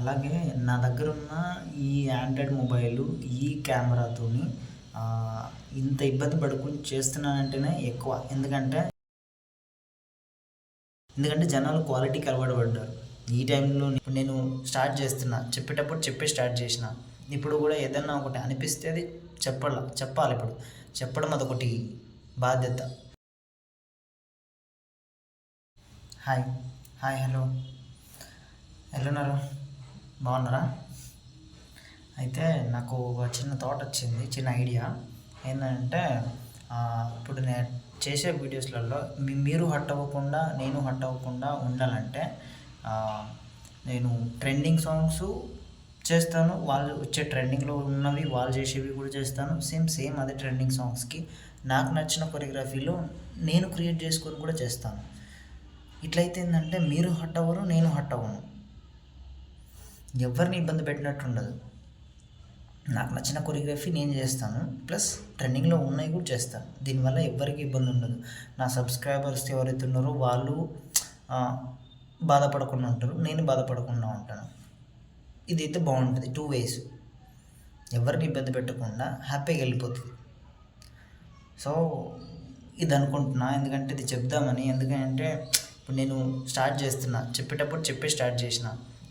అలాగే నా దగ్గర ఉన్న ఈ ఆండ్రాయిడ్ మొబైల్ ఈ కెమెరాతోని ఇంత ఇబ్బంది పడుకుని చేస్తున్నానంటేనే ఎక్కువ. ఎందుకంటే ఎందుకంటే జనాలు క్వాలిటీకి అలవాటు పడ్డారు. ఈ టైంలో నేను స్టార్ట్ చేస్తున్నా. చెప్పేటప్పుడు చెప్పే స్టార్ట్ చేసిన. ఇప్పుడు కూడా ఏదన్నా ఒకటి అనిపిస్తే అది చెప్పాల చెప్పాలి ఇప్పుడు. చెప్పడం అదొకటి బాధ్యత. హాయ్ హాయ్ హలో ఎల్లున్నారు? బాగున్నారా? అయితే నాకు ఒక చిన్న థాట్ వచ్చింది చిన్న ఐడియా ఏంటంటే ఇప్పుడు నేను చేసే వీడియోస్లలో మీరు హట్ అవ్వకుండా నేను హట్ అవ్వకుండా ఉండాలంటే నేను ట్రెండింగ్ సాంగ్స్ చేస్తాను వాళ్ళు వచ్చే ట్రెండింగ్లో ఉన్నవి వాళ్ళు చేసేవి కూడా చేస్తాను. సేమ్ సేమ్ అదే ట్రెండింగ్ సాంగ్స్కి నాకు నచ్చిన కొరియోగ్రఫీలో నేను క్రియేట్ చేసుకొని కూడా చేస్తాను. ఇట్లయితే ఏంటంటే మీరు హట్ అవ్వరు నేను హట్ అవ్వను. ఎవరిని ఇబ్బంది పెట్టినట్టు ఉండదు. నాకు నచ్చిన కొరియోగ్రఫీ నేను చేస్తాను. ప్లస్ ట్రెండింగ్లో ఉన్నాయి కూడా చేస్తాను. దీనివల్ల ఎవరికి ఇబ్బంది ఉండదు. నా సబ్స్క్రైబర్స్ ఎవరైతే ఉన్నారో వాళ్ళు బాధపడకుండా ఉంటారు. నేను బాధపడకుండా ఉంటాను. ఇది అయితే బాగుంటుంది. టూ వేస్ ఎవరిని ఇబ్బంది పెట్టకుండా హ్యాపీగా వెళ్ళిపోతుంది సో ఇది అనుకుంటున్నా. ఎందుకంటే ఇది చెప్దామని. ఎందుకంటే ఇప్పుడు నేను స్టార్ట్ చేస్తున్నా. చెప్పేటప్పుడు చెప్పే స్టార్ట్ చేసిన.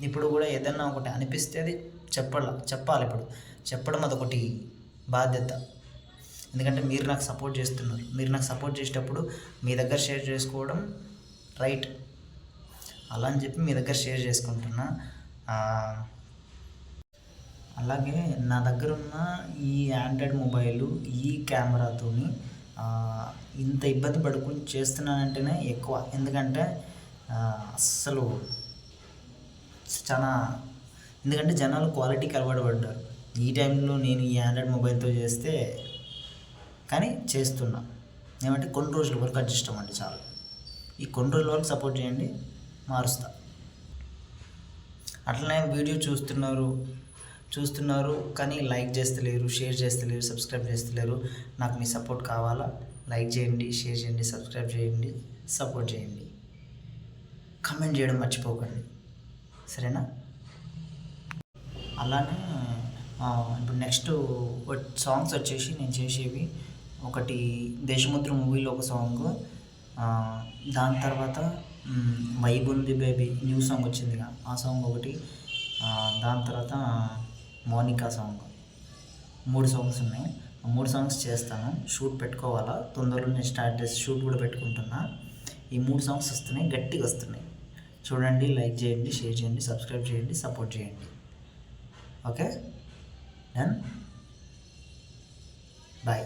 ఇప్పుడు కూడా ఏదన్నా ఒకటి అనిపిస్తే అది చెప్పాల చెప్పాలి ఇప్పుడు. చెప్పడం అదొకటి బాధ్యత. ఎందుకంటే మీరు నాకు సపోర్ట్ చేస్తున్నారు. మీరు నాకు సపోర్ట్ చేసేటప్పుడు మీ దగ్గర షేర్ చేసుకోవడం రైట్. అలా అని చెప్పి మీ దగ్గర షేర్ చేసుకుంటున్నా. అలాగే నా దగ్గర ఉన్న ఈ ఆండ్రాయిడ్ మొబైల్ ఈ కెమెరాతోని ఇంత ఇబ్బంది పడుకుని చేస్తున్నానంటేనే ఎక్కువ. ఎందుకంటే అస్సలు చాలా ఎందుకంటే జనాలు క్వాలిటీకి అలవాటు పడ్డారు. ఈ టైంలో నేను ఈ ఆండ్రాయిడ్ మొబైల్తో చేస్తే కానీ చేస్తున్నా. ఏమంటే కొన్ని రోజుల వరకు అడ్జస్ట్ అవ్వండి చాలు. ఈ కొన్ని రోజుల వరకు సపోర్ట్ చేయండి మారుస్తా. అట్లనే వీడియో చూస్తున్నారు చూస్తున్నారు కానీ లైక్ చేస్తలేరు షేర్ చేస్తలేరు సబ్స్క్రైబ్ చేస్తలేరు. నాకు మీ సపోర్ట్ కావాలా? లైక్ చేయండి షేర్ చేయండి సబ్స్క్రైబ్ చేయండి సపోర్ట్ చేయండి. కమెంట్ చేయడం మర్చిపోకండి. సరేనా? అలానే ఇప్పుడు నెక్స్ట్ సాంగ్స్ వచ్చేసి నేను చేసేవి. ఒకటి దేశముద్ర మూవీలో ఒక సాంగ్ దాని తర్వాత వైబ్ ఉంది బేబీ న్యూ సాంగ్ వచ్చిందిగా. ఆ సాంగ్ ఒకటి దాని తర్వాత మోనికా సాంగ్ మూడు సాంగ్స్ ఉన్నాయి. ఆ మూడు సాంగ్స్ చేస్తాను. షూట్ పెట్టుకోవాలా? తొందరలో నేను స్టార్ట్ చేసి షూట్ కూడా పెట్టుకుంటున్నా. ఈ మూడు సాంగ్స్ వస్తున్నాయి గట్టిగా వస్తున్నాయి. చూడండి లైక్ చేయండి షేర్ చేయండి సబ్స్క్రైబ్ చేయండి సపోర్ట్ చేయండి. ఓకే? Done bye